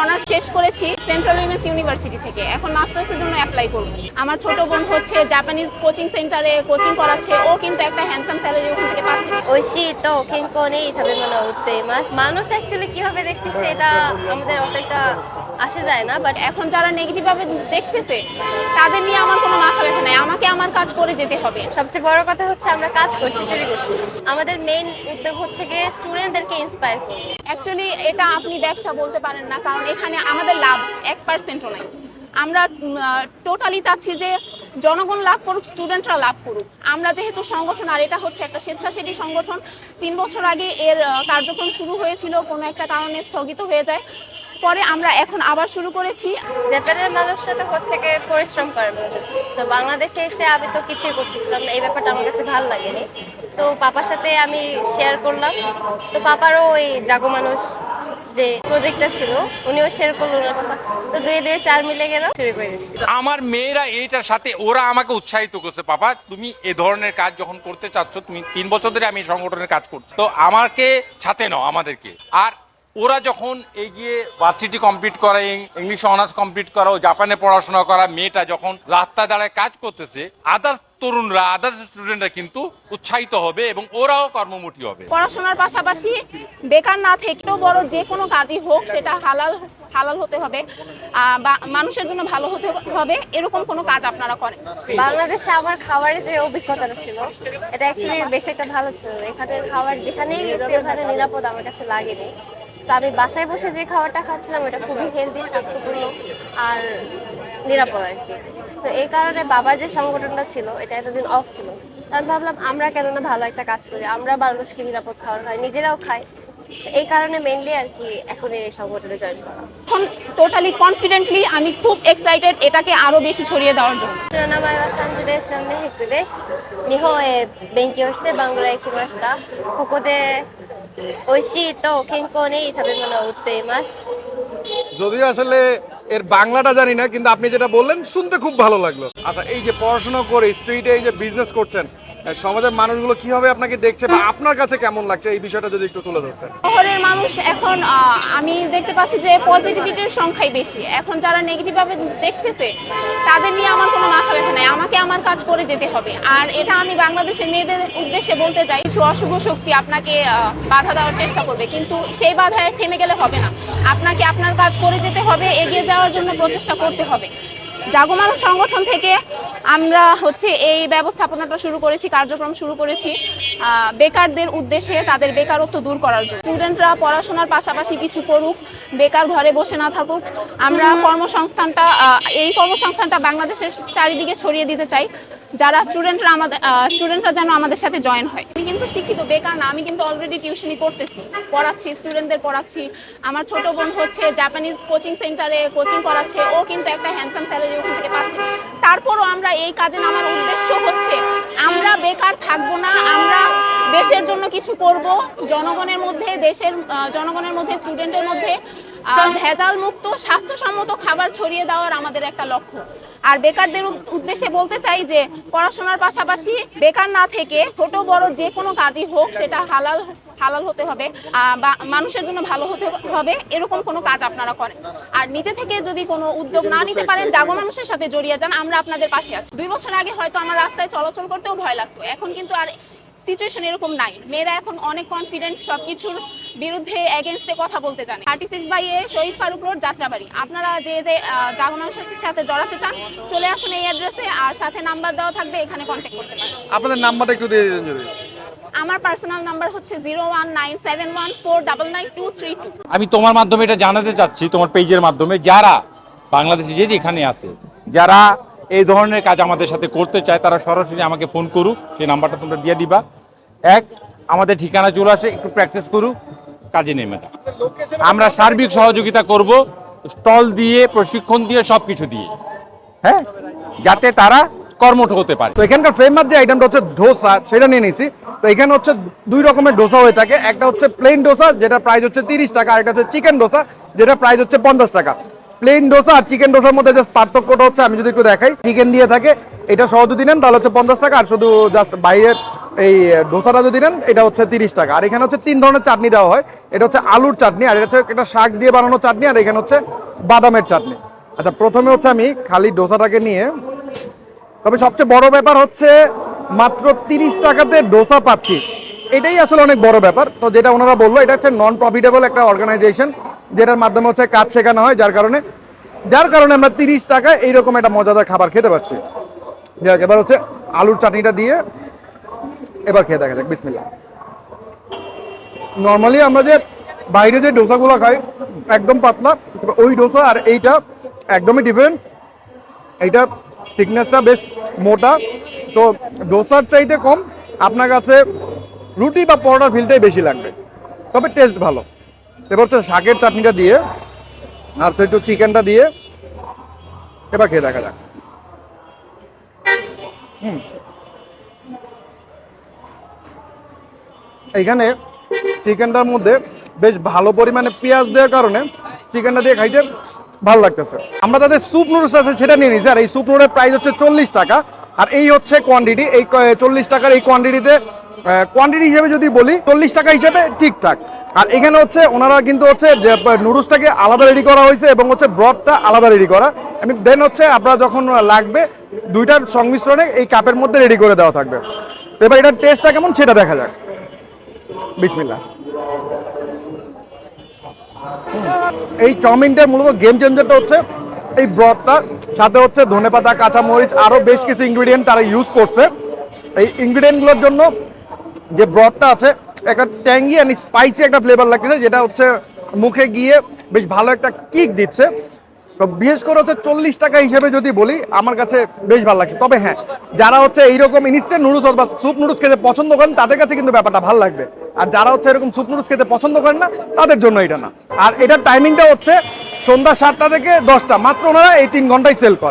Honours শেষ করেছি central women's university থেকে। এখন মাস্টার্সের জন্য অ্যাপ্লাই করব। আমার ছোট বোন হচ্ছে জাপানিজ কোচিং সেন্টারে কোচিং করাচ্ছে। ও কিন্তু একটা হ্যান্ডসাম স্যালারি ওখান থেকে পাচ্ছে। ঐশী তো কেনকোনে ইভাবে মনে হচ্ছে মানুষ অ্যাকচুয়ালি কীভাবে দেখতেছে এটা আমাদের অতটা আসে যায় না বাট এখন যারা নেগেটিভ ভাবে দেখতেছে তাদের নিয়ে আমার কোনো মাথা ব্যথা নাই। আমাকে আমার কাজ করে যেতে হবে। সবচেয়ে বড় কথা হচ্ছে আমরা কাজ করছি চুরি করছি। আমাদের মেইন উদ্যোগ হচ্ছে গিয়ে স্টুডেন্টদেরকে ইন্সপায়ার করা। অ্যাকচুয়ালি এটা আপনি ব্যবসা বলতে পারেন না কারণ এখানে আমাদের লাভ এক পার্সেন্টও নাই। আমরা টোটালি চাচ্ছি যে জনগণ লাভ করুক স্টুডেন্টরা লাভ করুক। আমরা যেহেতু সংগঠন, আর এটা হচ্ছে একটা স্বেচ্ছাসেবী সংগঠন, তিন বছর আগে এর কার্যক্রম শুরু হয়েছিল, কোনো একটা কারণে স্থগিত হয়ে যায়। পরে আমরা এখন আবার শুরু করেছি। জাপানের মানুষরা তো হচ্ছে গিয়ে পরিশ্রম করে তো বাংলাদেশে এসে আমি তো কিছুই করতেছিলাম না, এই ব্যাপারটা আমার কাছে ভালো লাগেনি। তো পাপার সাথে আমি শেয়ার করলাম। তো পাপারও ওই জাগো মানুষ যে প্রজেক্টটা ছিল উনিও শেয়ার করল ওনার কথা। তো দুই দুয়ে চার মিলে গেল। শুরু করে দিচ্ছি আমার মেয়েরা এইটার সাথে ওরা আমাকে উৎসাহিত করছে পাপা তুমি এ ধরনের কাজ যখন করতে চাচ্ছ তুমি তিন বছর ধরে আমি সংগঠনের কাজ করছি। তো আমাকে সাথে নাও আমাদেরকে। আর ওরা যখন এগিয়ে ভার্সিটি কমপ্লিট করে ইংলিশ অনার্স কমপ্লিট করা ও জাপানে পড়াশোনা করা মেয়েটা যখন রাস্তা দাঁড়ায় কাজ করতেছে আদার্স তরুণরা আদার্স স্টুডেন্টরা কিন্তু উৎসাহিত হবে এবং ওরাও কর্মমুখী হবে। পড়াশোনার পাশাপাশি বেকার না থেকেও বড় যে কোনো কাজই হোক, সেটা হালাল হালাল হতে হবে বা মানুষের জন্য ভালো হতে হবে, এরকম কোনো কাজ আপনারা করেন? বাংলাদেশে আমার খাবারের যে অভিজ্ঞতাটা ছিল, এটা অ্যাকচুয়ালি বেশ একটা ভালো ছিল। এখানের খাবার যেখানেই গেছি, ওখানে নিরাপদ আমার কাছে লাগেনি। আমি বাসায় বসে যে খাবারটা খাচ্ছিলাম এটা খুবই হেলদি স্বাস্থ্যপূর্ণ আর নিরাপদ আর কি। তো এই কারণে বাবার যে সংগঠনটা ছিল, এটা এতদিন অফ ছিল। আমি ভাবলাম, আমরা কেন না ভালো একটা কাজ করি, আমরা বাংলাদেশকে নিরাপদ খাবার খাই, নিজেরাও খাই। এই কারণে মেইনলি আর কি এখন এই সংগঠনে জয়েন করা। এখন টোটালি কনফিডেন্টলি আমি খুব এক্সাইটেড এটাকে আরও বেশি ছড়িয়ে দেওয়ার জন্য। নামায় বাসান্তি দেশ নামে হেকু নিহ এ বেঙ্কি হসতে বাংলা একি মাস্তা কোকোতে ঐশি তো কেনকোনে ইথাবে মনে উঠতে ইমাস যদি আসলে এর বাংলাটা জানি না, কিন্তু আপনি যেটা বললেন শুনতে খুব ভালো লাগল। আচ্ছা এই যে পড়াশোনা করে স্ট্রিটে এই যে বিজনেস করছেন সমাজের মানুষগুলো কীভাবে আপনাকে দেখছে বা আপনার কাছে কেমন লাগছে? এই বিষয়টা যদি একটু তুলে ধরতেন। শহরের মানুষ এখন আমি দেখতে পাচ্ছি যে পজিটিভিটির সংখ্যাই বেশি। এখন যারা নেগেটিভ ভাবে দেখতেছে, তাদের নিয়ে আমার কোনো মাথা ব্যথা নাই। আমাকে আমার কাজ করে যেতে হবে। আর এটা আমি বাংলাদেশের মেয়েদের উদ্দেশ্যে বলতে চাই, কিছু অশুভ শক্তি আপনাকে বাধা দেওয়ার চেষ্টা করবে। কিন্তু সেই বাধায় থেমে গেলে হবে না। আপনাকে আপনার কাজ করে যেতে হবে, এগিয়ে যাওয়ার জন্য প্রচেষ্টা করতে হবে। জাগো সংগঠন থেকে আমরা হচ্ছে এই ব্যবস্থাপনাটা শুরু করেছি, কার্যক্রম শুরু করেছি বেকারদের উদ্দেশ্যে তাদের বেকারত্ব দূর করার জন্য। স্টুডেন্টরা পড়াশোনার পাশাপাশি কিছু করুক, বেকার ঘরে বসে না থাকুক, আমরা কর্মসংস্থানটা এই কর্মসংস্থানটা বাংলাদেশের চারিদিকে ছড়িয়ে দিতে চাই। যারা স্টুডেন্টরা আমাদের স্টুডেন্টরা যেন আমাদের সাথে জয়েন হয়। আমি কিন্তু শিক্ষিত, বেকার না, আমি কিন্তু অলরেডি টিউশনি করতেছি। পড়াচ্ছি স্টুডেন্টদের পড়াচ্ছি। আমার ছোট বোন হচ্ছে জাপানিজ কোচিং সেন্টারে কোচিং করাচ্ছে। ও কিন্তু একটা হ্যান্ডসাম স্যালারি ওখান থেকে পাচ্ছে। তারপরও আমরা এই কাজে নামার উদ্দেশ্য হচ্ছে, আমরা বেকার থাকব না, আমরা দেশের জন্য কিছু করব, জনগণের মধ্যে, দেশের জনগণের মধ্যে স্টুডেন্টের মধ্যে ভেজাল মুক্ত স্বাস্থ্যসম্মত খাবার ছড়িয়ে দেওয়ার আমাদের একটা লক্ষ্য। আর বেকারদের উদ্দেশ্যে বলতে চাই যে, পড়াশোনার পাশাপাশি বেকার না থেকে ছোট বড় যে কোনো কাজই হোক, সেটা হালাল হালাল হতে হবে বা মানুষের জন্য ভালো হতে হবে, এরকম কোনো কাজ আপনারা করেন। আর নিজে থেকে যদি কোনো উদ্যোগ না নিতে পারেন, জাগো মানুষের সাথে জড়িয়ে যান, আমরা আপনাদের পাশে আছি। দুই বছর আগে হয়তো আমার রাস্তায় চলাচল করতেও ভয় লাগতো, এখন কিন্তু আর সিচুয়েশন এরকম নাই। মেয়েরা এখন অনেক কনফিডেন্ট সব কিছুর বিরুদ্ধে এগেনস্টে কথা বলতে জানে। Thirty six by A Shahid Faruk road, Jatrabari. আপনারা যে যে জাগো মানুষের সাথে জড়াতে চান, চলে আসুন এই অ্যাড্রেসে আর সাথে নাম্বার দেওয়া থাকবে, এখানে কন্ট্যাক্ট করতে পারেন। আপনাদের নাম্বারটা একটু দিয়ে দিতেন যদি। আমার পার্সোনাল নাম্বার হচ্ছে zero one nine seven one four double nine two three two আমি তোমার মাধ্যমে এটা জানাতে চাচ্ছি, তোমার পেজের মাধ্যমে যারা বাংলাদেশে যে যেখানে আছে, যারা এই ধরনের কাজ আমাদের সাথে করতে চায়, তারা সরাসরি আমাকে ফোন করুক, সেই নাম্বারটা তোমরা দিয়ে দিবা। এক, আমাদের ঠিকানা চলে আসে, একটু প্র্যাকটিস করুক, কাজে নেমে যাক। আমরা সার্বিক সহযোগিতা করব, স্টল দিয়ে, প্রশিক্ষণ দিয়ে সব কিছু দিয়ে। হ্যাঁ? যাতে তারা কর্মঠ হতে পারে। তো এখানকার ফেমাস যে আইটেমটা হচ্ছে ধোসা, সেটা নিয়ে নিছি। তো এখানে হচ্ছে দুই রকমের ডোসা হয়ে থাকে। একটা হচ্ছে প্লেন ডোসা যেটা প্রাইস হচ্ছে তিরিশ টাকা, আর একটা হচ্ছে চিকেন ডোসা যেটা প্রাইস হচ্ছে পঞ্চাশ টাকা। প্লেন ডোসা আর চিকেন ডোসার মধ্যে জাস্ট পার্থক্যটা হচ্ছে, আমি যদি একটু দেখাই চিকেন দিয়ে থাকে, এটা সহ যদি নেন, তাহলে হচ্ছে পঞ্চাশ টাকা, আর শুধু জাস্ট বাইরের এই ডোসাটা যদি নেন, এটা হচ্ছে তিরিশ টাকা। আর এখানে হচ্ছে তিন ধরনের চাটনি দেওয়া হয়। এটা হচ্ছে আলুর চাটনি, আর এটা হচ্ছে একটা শাক দিয়ে বানানো চাটনি, আর এখানে হচ্ছে বাদামের চাটনি। আচ্ছা প্রথমে হচ্ছে আমি খালি ডোসাটাকে নিয়ে তবে সবচেয়ে বড় ব্যাপার হচ্ছে মাত্র তিরিশ টাকাতে ডোসা পাচ্ছি। এটাই আসলে অনেক বড় ব্যাপার। তো যেটা ওনারা বলল, এটা হচ্ছে নন প্রফিটেবল একটা অর্গানাইজেশন যেটার মাধ্যমে হচ্ছে কাজ শেখানো হয়, যার কারণে যার কারণে আমরা তিরিশ টাকায় এইরকম একটা মজাদার খাবার খেতে পাচ্ছি যাক, এবার হচ্ছে আলুর চাটনিটা দিয়ে এবার খেয়ে দেখা যাক বিসমিল্লা নর্মালি আমরা যে বাইরে যে ডোসাগুলো খাই, একদম পাতলা, ওই ডোসা আর এইটা একদমই ডিফারেন্ট এইটা থিকনেসটা বেশ মোটা। তো ডোসার চাইতে কম, আপনার কাছে রুটি বা পরোটার ফিলটাই বেশি লাগবে। তবে টেস্ট ভালো। এবার হচ্ছে শাকের চাটনিটা দিয়ে, আর একটু চিকেনটা দিয়ে, এবার খেয়ে দেখা যাক। এইখানে চিকেনটার মধ্যে বেশ ভালো পরিমাণে পেঁয়াজ দেওয়ার কারণে চিকেনটা দিয়ে খাইতে ভালো লাগতেছে। আমরা তাদের স্যুপ নুডলস আছে সেটা নিয়ে নিয়েছি, আর এই স্যুপ নুডলের প্রাইস হচ্ছে চল্লিশ টাকা। আর এই হচ্ছে কোয়ান্টিটি এই চল্লিশ টাকার এই কোয়ান্টিটিতে কোয়ান্টিটি হিসেবে যদি বলি, চল্লিশ টাকা হিসেবে ঠিকঠাক। আর এখানে হচ্ছে ওনারা কিন্তু হচ্ছে নুডলসটাকে আলাদা রেডি করা হয়েছে এবং হচ্ছে ব্রডটা আলাদা রেডি করা। আমি দেন হচ্ছে আপনারা যখন লাগবে, দুইটার সংমিশ্রণে এই কাপের মধ্যে রেডি করে দেওয়া থাকবে। এবার এটার টেস্টটা কেমন সেটা দেখা যাক। বিসমিল্লাহ। এই চাউমিনটার মূলত গেম চেঞ্জারটা হচ্ছে এই ব্রথটা সাথে হচ্ছে ধনে ধনেপাতা কাঁচামরিচ আরও বেশ কিছু ইনগ্রিডিয়েন্ট তারা ইউজ করছে। এই ইনগ্রিডিয়েন্টগুলোর জন্য যে ব্রথটা আছে, একটা ট্যাঙ্গি অ্যান্ড স্পাইসি একটা ফ্লেভার লাগতেছে, যেটা হচ্ছে মুখে গিয়ে বেশ ভালো একটা কিক দিচ্ছে। তো বিশেষ করে হচ্ছে চল্লিশ টাকা হিসেবে যদি বলি, আমার কাছে বেশ ভালো লাগছে। তবে হ্যাঁ যারা হচ্ছে এইরকম ইনস্ট্যান্ট নুডলস অথবা স্যুপ নুডলস খেতে পছন্দ করেন, তাদের কাছে কিন্তু ব্যাপারটা ভালো লাগবে। আর যারা হচ্ছে এরকম সুপ নুডলস খেতে পছন্দ করেন না, তাদের জন্য এটা না। আর এটার টাইমিংটা হচ্ছে সন্ধ্যা সাতটা থেকে দশটা, মাত্র ওনারা এই তিন ঘন্টায় সেল করে।